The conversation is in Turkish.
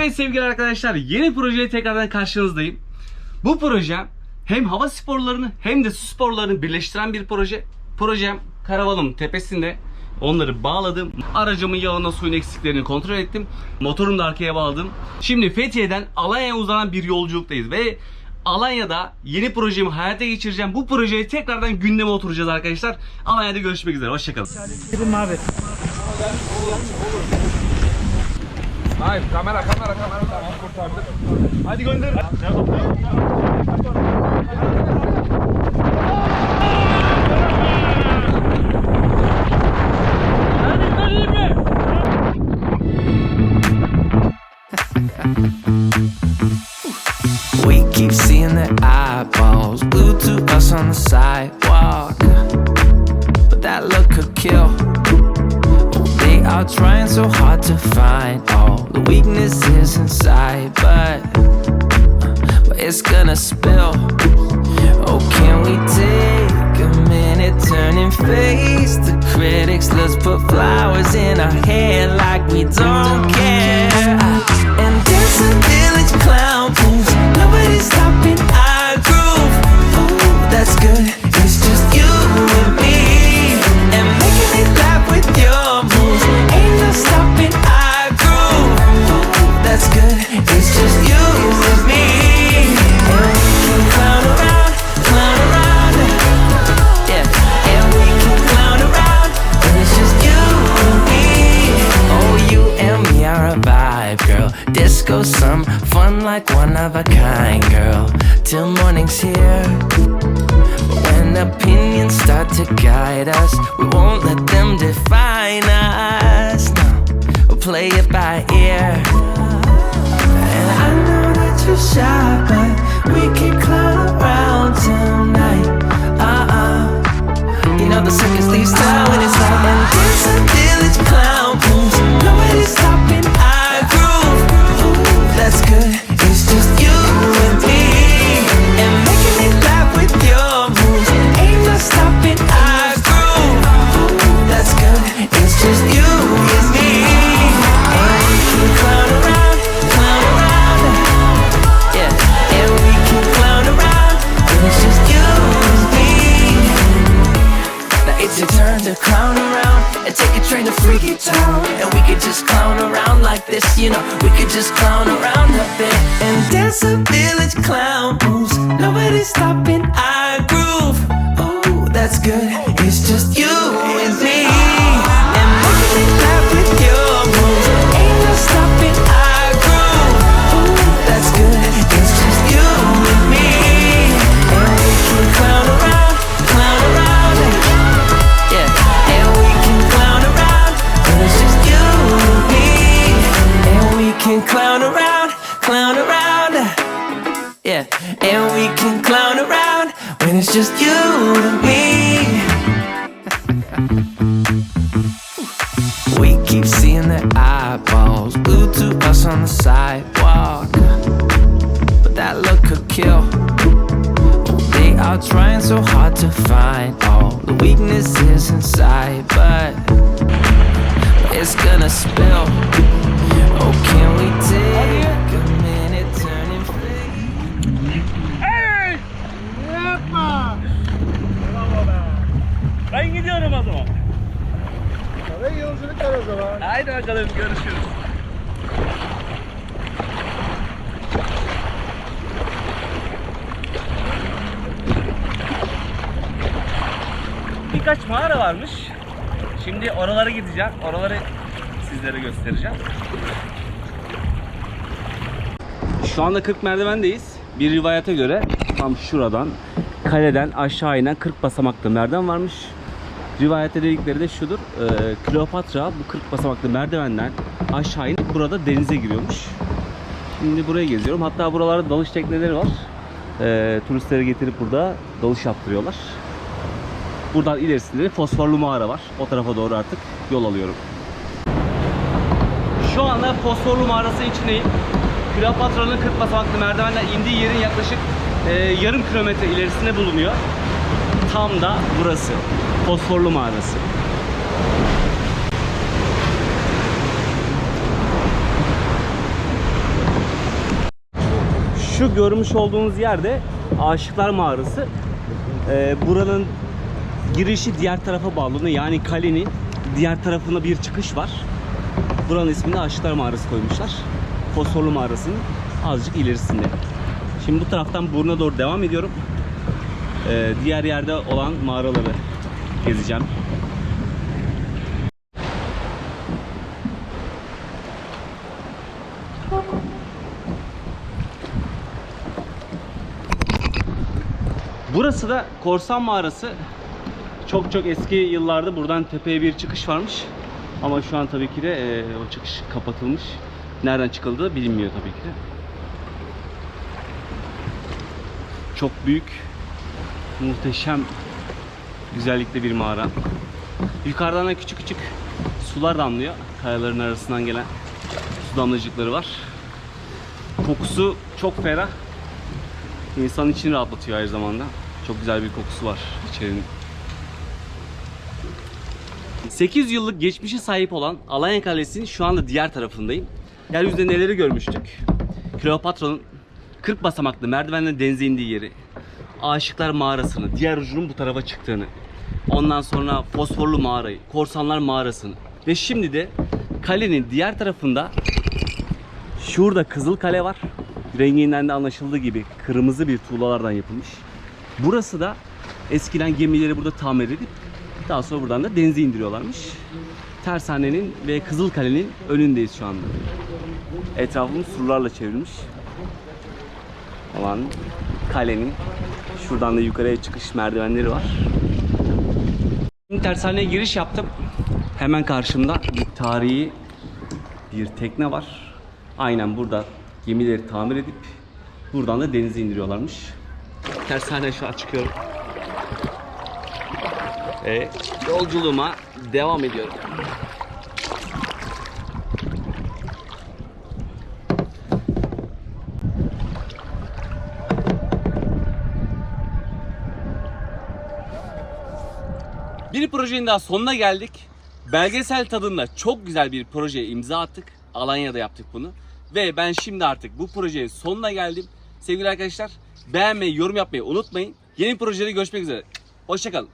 Evet sevgili arkadaşlar yeni projeye tekrardan karşınızdayım. Bu proje hem hava sporlarını hem de su sporlarını birleştiren bir proje. Projem karavanım tepesinde. Onları bağladım. Aracımın yağına suyun eksiklerini kontrol ettim. Motorumu da arkaya bağladım. Şimdi Fethiye'den Alanya'ya uzanan bir yolculuktayız ve Alanya'da yeni projemi hayata geçireceğim. Bu projeye tekrardan gündeme oturacağız arkadaşlar. Alanya'da görüşmek üzere. Hoşçakalın. Abi. We keep seeing their eyeballs glued to us on the sidewalk. But that look could kill. Are trying so hard to find all the weaknesses inside, but, but it's gonna spill. Oh, can we take a minute, turn and face the critics? Let's put flowers in our hair like we don't care. Disco, some fun like one of a kind, girl. Till morning's here. But when opinions start to guide us, we won't let them define us. No, we'll play it by ear. And I know that you're shy, but it's your turn to clown around and take a train to freaky town. And we could just clown around like this, you know. We could just clown around a bit and dance a village clown moves. Nobody's stopping our groove. Oh, that's good. It's just you just you and me. We keep seeing their eyeballs glued to us on the sidewalk. But that look could kill. They are trying so hard to find all the weaknesses inside, but it's gonna spill. Oh, can we take Ben gidiyorum o zaman. Oraya yolculuklar o zaman. Haydi bakalım görüşürüz. Birkaç mağara varmış. Şimdi oralara gideceğim. Oraları sizlere göstereceğim. Şu anda 40 merdivendeyiz. Bir rivayete göre tam şuradan kaleden aşağı inen 40 basamaklı merdiven varmış. Rivayette dedikleri de şudur. E, Kleopatra bu 40 basamaklı merdivenden aşağı inip burada denize giriyormuş. Şimdi buraya geziyorum. Hatta buralarda dalış tekneleri var. E, turistleri getirip burada dalış yaptırıyorlar. Buradan ilerisinde de fosforlu mağara var. O tarafa doğru artık yol alıyorum. Şu anda fosforlu mağarası içindeyim. Kleopatra'nın 40 basamaklı merdivenden indiği yerin yaklaşık e, yarım kilometre ilerisinde bulunuyor. Tam da burası. Fosforlu mağarası. Şu görmüş olduğunuz yerde Aşıklar Mağarası. Ee, buranın girişi diğer tarafa bağlanıyor. Yani kalenin diğer tarafında bir çıkış var. Buranın ismini Aşıklar Mağarası koymuşlar. Fosforlu Mağarası'nın azıcık ilerisinde. Şimdi bu taraftan buruna doğru devam ediyorum. Ee, diğer yerde olan mağaraları gezeceğim. Burası da Korsan Mağarası. Çok çok eski yıllarda buradan tepeye bir çıkış varmış. Ama şu an tabii ki de e, o çıkış kapatılmış. Nereden çıkıldığı bilinmiyor tabii ki de. Çok büyük, muhteşem güzellikte bir mağara. Yukarıdan da küçük küçük sular damlıyor. Kayaların arasından gelen su damlacıkları var. Kokusu çok ferah. İnsanın içini rahatlatıyor aynı zamanda. Çok güzel bir kokusu var içerinin. 8 yıllık geçmişe sahip olan Alanya Kalesi'nin şu anda diğer tarafındayım. Yeryüzünde neleri görmüştük? Kleopatra'nın 40 basamaklı merdivenle denize indiği yeri, Aşıklar Mağarası'nı, diğer ucunun bu tarafa çıktığını, ondan sonra Fosforlu Mağarayı, Korsanlar Mağarası'nı ve şimdi de kalenin diğer tarafında Şurada Kızıl Kale var. Renginden de anlaşıldığı gibi kırmızı bir tuğlalardan yapılmış. Burası da eskiden gemileri burada tamir edip daha sonra buradan da denize indiriyorlarmış. Tersanenin ve Kızıl Kale'nin önündeyiz şu anda. Etrafımız surlarla çevrilmiş. Olan kalenin şuradan da yukarıya çıkış merdivenleri var. Şimdi tersaneye giriş yaptım. Hemen karşımda bir tarihi bir tekne var. Aynen burada gemileri tamir edip buradan da denize indiriyorlarmış. Tersane şu an çıkıyorum. Ve yolculuğuma devam ediyorum. Bir projenin daha sonuna geldik. Belgesel tadında çok güzel bir projeye imza attık. Alanya'da yaptık bunu. Ve ben şimdi artık bu projenin sonuna geldim. Sevgili arkadaşlar beğenmeyi, yorum yapmayı unutmayın. Yeni projede görüşmek üzere. Hoşçakalın.